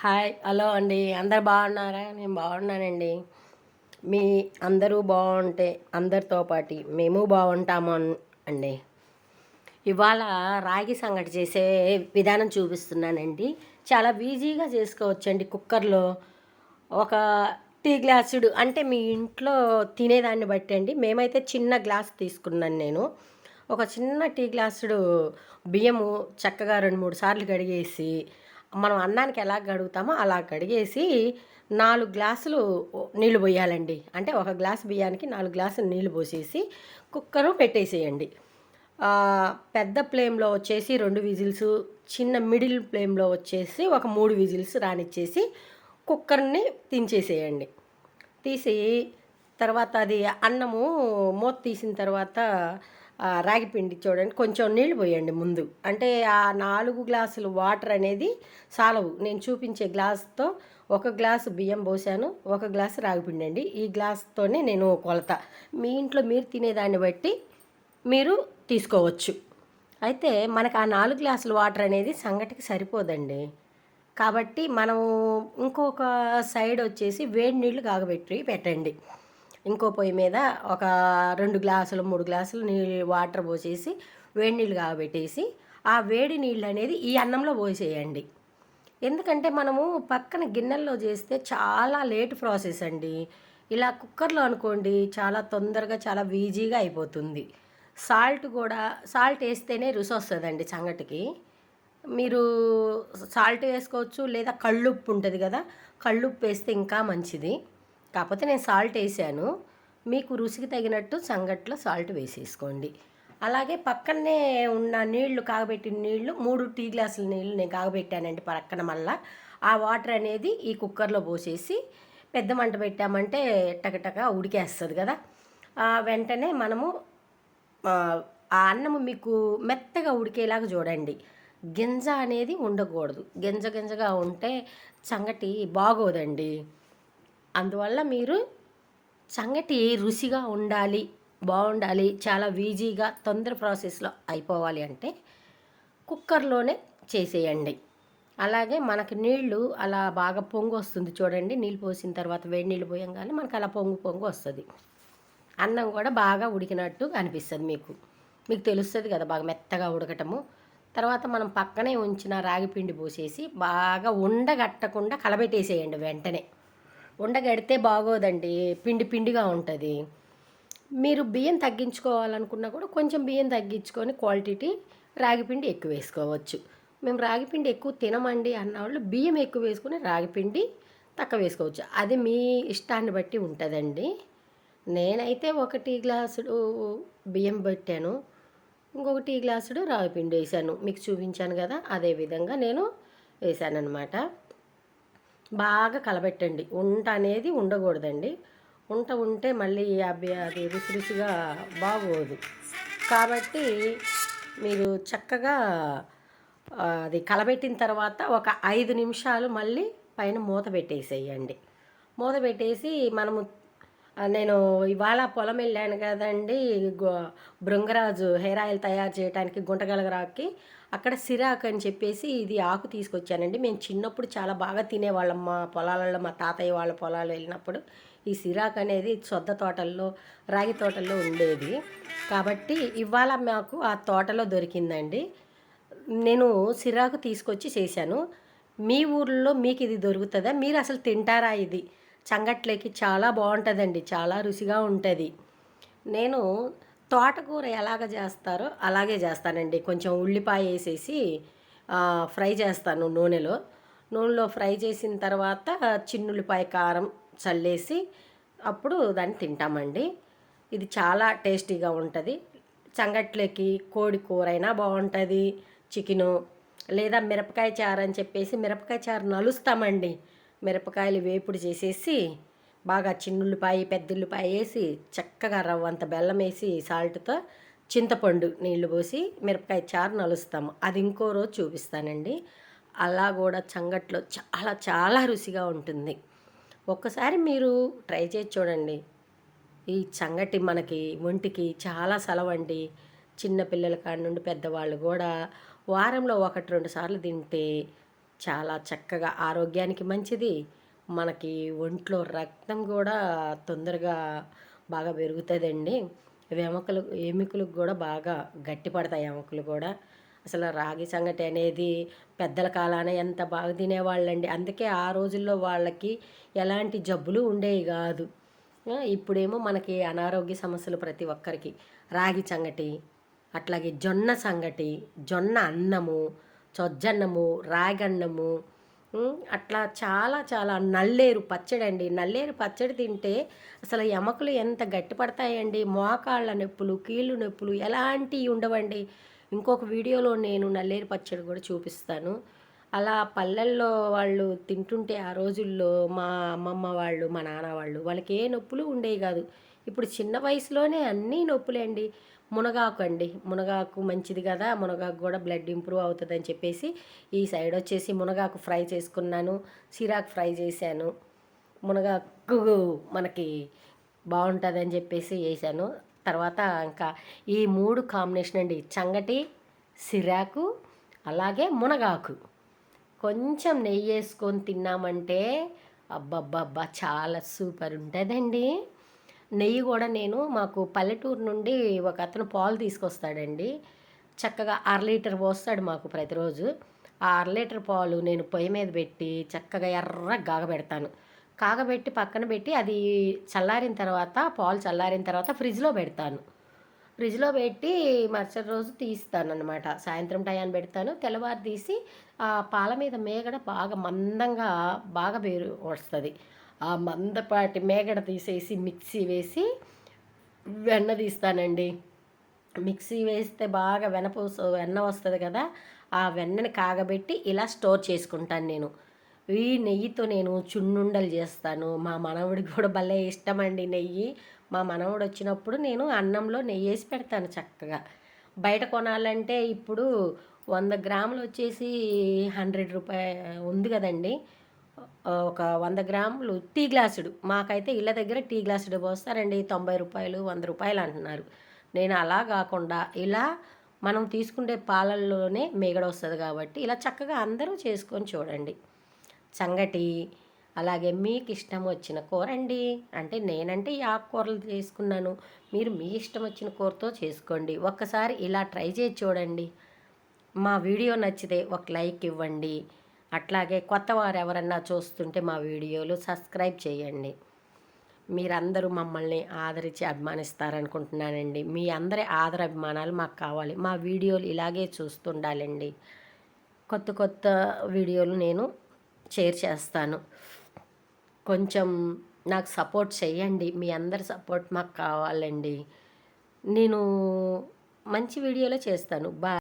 Hi hello అండి. అందరు బాగున్నారా? నేను బాగున్నానండి. మీ అందరూ బాగుంటే అందరితో పాటు మేము బాగుంటాము అండి. ఇవాళ రాగి సంగటి చేసే విధానం చూపిస్తున్నానండి. చాలా ఈజీగా చేసుకోవచ్చండి కుక్కర్లో. ఒక టీ గ్లాసుడు అంటే మీ ఇంట్లో తినేదాన్ని బట్టి అండి. మేమైతే చిన్న గ్లాస్ తీసుకున్నాను నేను. ఒక చిన్న టీ గ్లాసుడు బియ్యము చక్కగా రెండు మూడు సార్లు కడిగేసి మనం అన్నానికి ఎలా గడుగుతామో అలా కడిగేసి నాలుగు గ్లాసులు నీళ్ళు పోయాలండి. అంటే ఒక గ్లాస్ బియ్యానికి నాలుగు గ్లాసులు నీళ్ళు పోసేసి కుక్కరు పెట్టేసేయండి. పెద్ద ఫ్లేమ్లో వచ్చేసి రెండు విజిల్స్ చిన్న మిడిల్ ఫ్లేమ్లో వచ్చేసి ఒక మూడు విజిల్స్ రానిచ్చేసి కుక్కర్ని దించేసేయండి తీసి తర్వాత అది అన్నము మూత తీసిన తర్వాత రాగి పిండి చూడండి. కొంచెం నీళ్ళు పోయండి ముందు. అంటే ఆ నాలుగు గ్లాసులు వాటర్ అనేది సాలవు. నేను చూపించే గ్లాస్తో ఒక గ్లాసు బియ్యం పోసాను. ఒక గ్లాసు రాగిపిండి అండి. ఈ గ్లాస్తోనే నేను కొలత. మీ ఇంట్లో మీరు తినేదాన్ని బట్టి మీరు తీసుకోవచ్చు. అయితే మనకు ఆ నాలుగు గ్లాసులు వాటర్ అనేది సంగటికి సరిపోదండి. కాబట్టి మనం ఇంకొక సైడ్ వచ్చేసి వేడి నీళ్ళు కాగబెట్టి పెట్టండి. ఇంకో పొయ్యి మీద ఒక రెండు గ్లాసులు మూడు గ్లాసులు నీళ్ళు వాటర్ పోసేసి వేడి నీళ్ళు కాబెట్టేసి ఆ వేడి నీళ్ళు అనేది ఈ అన్నంలో పోసేయండి. ఎందుకంటే మనము పక్కన గిన్నెల్లో చేస్తే చాలా లేట్ ప్రాసెస్ అండి. ఇలా కుక్కర్లో అనుకోండి చాలా తొందరగా చాలా ఈజీగా అయిపోతుంది. సాల్ట్ కూడా సాల్ట్ వేస్తేనే రుచి వస్తుందండి సంగటికి. మీరు సాల్ట్ వేసుకోవచ్చు లేదా కళ్ళుప్పు ఉంటుంది కదా కళ్ళుప్పు వేస్తే ఇంకా మంచిది. కాకపోతే నేను సాల్ట్ వేసాను. మీకు రుచికి తగినట్టు సంగట్లో సాల్ట్ వేసేసుకోండి. అలాగే పక్కనే ఉన్న నీళ్ళు కాగబెట్టిన నీళ్ళు మూడు టీ గ్లాసుల నీళ్ళు నేను కాగబెట్టానండి పక్కన మళ్ళా. ఆ వాటర్ అనేది ఈ కుక్కర్లో పోసేసి పెద్ద మంట పెట్టామంటే టకటక ఉడికేస్తుంది కదా. వెంటనే మనము ఆ అన్నము మీకు మెత్తగా ఉడికేలాగా చూడండి. గింజ అనేది ఉండకూడదు. గింజ గింజగా ఉంటే సంగటి బాగోదండి. అందువల్ల మీరు సంగటి రుచిగా ఉండాలి బాగుండాలి చాలా ఈజీగా తొందర ప్రాసెస్లో అయిపోవాలి అంటే కుక్కర్లోనే చేసేయండి. అలాగే మనకు నీళ్ళు అలా బాగా పొంగు వస్తుంది చూడండి నీళ్ళు పోసిన తర్వాత వేడి నీళ్ళు పోయంగానే మనకు అలా పొంగు పొంగు వస్తుంది. అన్నం కూడా బాగా ఉడికినట్టు అనిపిస్తుంది మీకు. మీకు తెలుస్తుంది కదా బాగా మెత్తగా ఉడకటము. తర్వాత మనం పక్కనే ఉంచిన రాగి పిండి పోసేసి బాగా ఉండగట్టకుండా కలబెట్టేసేయండి వెంటనే. ఉండగడితే బాగోదండి. పిండి పిండిగా ఉంటుంది. మీరు బియ్యం తగ్గించుకోవాలనుకున్నా కూడా కొంచెం బియ్యం తగ్గించుకొని క్వాలిటీ రాగిపిండి ఎక్కువ వేసుకోవచ్చు. మేము రాగిపిండి ఎక్కువ తినమండి అన్నవాళ్ళు బియ్యం ఎక్కువ వేసుకుని రాగిపిండి తక్కువ వేసుకోవచ్చు. అది మీ ఇష్టాన్ని బట్టి ఉంటుందండి. నేనైతే ఒక టీ గ్లాసుడు బియ్యం పెట్టాను. ఇంకొక టీ గ్లాసుడు రాగిపిండి వేసాను. మీకు చూపించాను కదా అదే విధంగా నేను వేసాను అనమాట బాగా కలబెట్టండి. ఉంట అనేది ఉండకూడదండి. ఉంట ఉంటే మళ్ళీ అవి అది రుచి రుచిగా బాగోదు. కాబట్టి మీరు చక్కగా అది కలబెట్టిన తర్వాత ఒక ఐదు నిమిషాలు మళ్ళీ పైన మూత పెట్టేసేయండి. మూత పెట్టేసి మనము నేను ఇవాళ పొలం వెళ్ళాను కదండి గో- భృంగరాజు హెయిర్ ఆయిల్ తయారు చేయడానికి గుంటగలగరాకి అక్కడ సిరాక్ అని చెప్పేసి ఇది ఆకు తీసుకొచ్చానండి. మేము చిన్నప్పుడు చాలా బాగా తినేవాళ్ళం మా పొలాలలో మా తాతయ్య వాళ్ళ పొలాలు వెళ్ళినప్పుడు. ఈ సిరాక్ అనేది సొద్ద తోటల్లో రాగి తోటల్లో ఉండేది. కాబట్టి ఇవాళ మాకు ఆ తోటలో దొరికిందండి. నేను సిరాకు తీసుకొచ్చి చేశాను. మీ ఊర్లో మీకు ఇది దొరుకుతుందా? మీరు అసలు తింటారా ఇది? చంగట్లేకి చాలా బాగుంటుందండి చాలా రుచిగా ఉంటుంది. నేను తోటకూర ఎలాగ చేస్తారో అలాగే చేస్తానండి. కొంచెం ఉల్లిపాయ వేసేసి ఫ్రై చేస్తాను నూనెలో. నూనెలో ఫ్రై చేసిన తర్వాత చిన్నుల్లిపాయ కారం చల్లేసి అప్పుడు దాన్ని తింటామండి. ఇది చాలా టేస్టీగా ఉంటుంది. చంగట్లకి కోడి కూర అయినా బాగుంటుంది చికెను లేదా మిరపకాయ చారు అని చెప్పేసి మిరపకాయ చారు నలుస్తామండి. మిరపకాయలు వేపుడు చేసేసి బాగా చిన్నుల్లిపాయ పెద్దుల్లిపాయ వేసి చక్కగా రవ్వంత బెల్లం వేసి సాల్ట్తో చింతపండు నీళ్ళు పోసి మిరపకాయ చారు నలుస్తాము. అది ఇంకో రోజు చూపిస్తానండి. అలా కూడా చంగట్లో చాలా చాలా రుచిగా ఉంటుంది. ఒక్కసారి మీరు ట్రై చేసి చూడండి. ఈ సంగటి మనకి ఒంటికి చాలా సెలవండి. చిన్నపిల్లల కాడి నుండి పెద్దవాళ్ళు కూడా వారంలో ఒకటి రెండు సార్లు తింటే చాలా చక్కగా ఆరోగ్యానికి మంచిది. మనకి ఒంట్లో రక్తం కూడా తొందరగా బాగా పెరుగుతుందండి. ఎముకలు ఎముకలకు కూడా బాగా గట్టిపడతాయి ఎముకలు కూడా. అసలు రాగి సంగటి అనేది పెద్దల కాలాన ఎంత బాగా తినేవాళ్ళండి. అందుకే ఆ రోజుల్లో వాళ్ళకి ఎలాంటి జబ్బులు ఉండేవి కాదు. ఇప్పుడేమో మనకి అనారోగ్య సమస్యలు ప్రతి ఒక్కరికి. రాగి సంగటి అట్లాగే జొన్న సంగటి జొన్న అన్నము చొజ్జన్నము రాగన్నము అట్లా చాలా చాలా నల్లేరు పచ్చడి అండి. నల్లేరు పచ్చడి తింటే అసలు ఎమకలు ఎంత గట్టిపడతాయండి. మోకాళ్ళ నొప్పులు కీళ్ళు నొప్పులు ఎలాంటివి ఉండవండి. ఇంకొక వీడియోలో నేను నల్లేరు పచ్చడి కూడా చూపిస్తాను. అలా పల్లెల్లో వాళ్ళు తింటుంటే ఆ రోజుల్లో మా అమ్మమ్మ వాళ్ళు మా నాన్న వాళ్ళు వాళ్ళకి ఏ నొప్పులు ఉండేవి కాదు. ఇప్పుడు చిన్న వయసులోనే అన్నీ నొప్పులేండి. మునగాకు అండి మునగాకు మంచిది కదా. మునగాకు కూడా బ్లడ్ ఇంప్రూవ్ అవుతుందని చెప్పేసి ఈ సైడ్ వచ్చేసి మునగాకు ఫ్రై చేసుకున్నాను. సిరాకు ఫ్రై చేశాను. మునగాకు మనకి బాగుంటుందని చెప్పేసి వేసాను తర్వాత ఇంకా ఈ మూడు కాంబినేషన్ అండి. చంగటి సిరాకు అలాగే మునగాకు. కొంచెం నెయ్యి వేసుకొని తిన్నామంటే అబ్బబ్బబ్బా చాలా సూపర్ ఉంటుందండి. నెయ్యి కూడా నేను మాకు పల్లెటూరు నుండి ఒక అతను పాలు తీసుకొస్తాడండి. చక్కగా అర లీటర్ పోస్తాడు మాకు ప్రతిరోజు. ఆ అర లీటర్ పాలు నేను పొయ్యి మీద పెట్టి చక్కగా ఎర్ర కాగబెడతాను. కాగబెట్టి పక్కన పెట్టి అది చల్లారిన తర్వాత పాలు చల్లారిన తర్వాత ఫ్రిడ్జ్లో పెడతాను. ఫ్రిడ్జ్లో పెట్టి మరుసటి రోజు తీస్తాను అనమాట సాయంత్రం టయాన్ని పెడతాను. తెల్లవారు తీసి ఆ పాల మీద మేగడ బాగా మందంగా బాగా పేరు వస్తుంది. ఆ మందపాటి మేగడ తీసేసి మిక్సీ వేసి వెన్న తీస్తానండి. మిక్సీ వేస్తే బాగా వెనపూస వెన్న వస్తుంది కదా ఆ వెన్నని కాగబెట్టి ఇలా స్టోర్ చేసుకుంటాను నేను. ఈ నెయ్యితో నేను చున్నుండలు చేస్తాను. మా మనవడికి కూడా భలే ఇష్టమండి నెయ్యి. మా మనవడు వచ్చినప్పుడు నేను అన్నంలో నెయ్యి వేసి పెడతాను చక్కగా. బయట కొనాలంటే ఇప్పుడు వంద గ్రాములు వచ్చేసి హండ్రెడ్ రూపాయ ఉంది కదండి. ఒక వంద గ్రాములు టీ గ్లాసుడు. మాకైతే ఇళ్ళ దగ్గర టీ గ్లాసుడు పోస్తారండి తొంభై రూపాయలు వంద రూపాయలు అంటున్నారు. నేను అలా కాకుండా ఇలా మనం తీసుకునే పాలల్లోనే మేగడ వస్తుంది కాబట్టి ఇలా చక్కగా అందరూ చేసుకొని చూడండి. సంగటి అలాగే మీకు ఇష్టం వచ్చిన కూర అండి అంటే నేనంటే ఈ ఆకుకూరలు చేసుకున్నాను. మీరు మీ ఇష్టం వచ్చిన కూరతో చేసుకోండి. ఒక్కసారి ఇలా ట్రై చేసి చూడండి. మా వీడియో నచ్చితే ఒక లైక్ ఇవ్వండి. అట్లాగే కొత్త వారు ఎవరన్నా చూస్తుంటే మా వీడియోలు సబ్స్క్రైబ్ చేయండి. మీరందరూ మమ్మల్ని ఆదరించి అభిమానిస్తారనుకుంటున్నానండి. మీ అందరి ఆదర అభిమానాలు మాకు కావాలి. మా వీడియోలు ఇలాగే చూస్తుండాలండి. కొత్త కొత్త వీడియోలు నేను షేర్ చేస్తాను. కొంచెం నాకు సపోర్ట్ చేయండి మీ అందరి సపోర్ట్ మాకు కావాలండి. నేను మంచి వీడియోలో చేస్తాను. బా